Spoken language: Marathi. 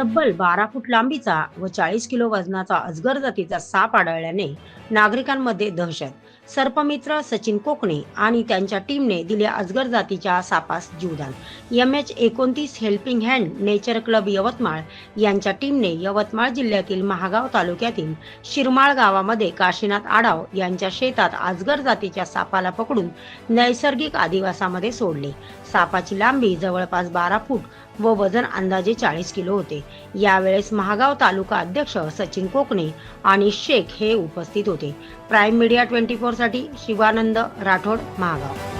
तब्बल बारा फूट लांबीचा व चाळीस किलो वजनाचा अजगर जातीचा साप आढळल्याने नागरिकांमध्ये दहशत. सर्पमित्र सचिन कोकणे आणि त्यांच्या टीमने दिल्या अजगर जातीच्या सापास जीवदान. एम एच एकोणतीस helping hand nature club Yavatmal यांच्या टीमने यवतमाळ जिल्ह्यातील महागाव तालुक्यातील शिरमाळ गावामध्ये काशीनाथ आडाव यांच्या शेतात अजगर जातीच्या सापाला पकडून नैसर्गिक आदिवासामध्ये सोडले. सापाची लांबी जवळपास बारा फूट व वजन अंदाजे चाळीस किलो होते. यावेळेस महागाव तालुका अध्यक्ष सचिन कोकणे आणि शेख हे उपस्थित होते. प्राईम मीडिया ट्वेंटी फोरसाठी शिवानंद राठोड महागाव.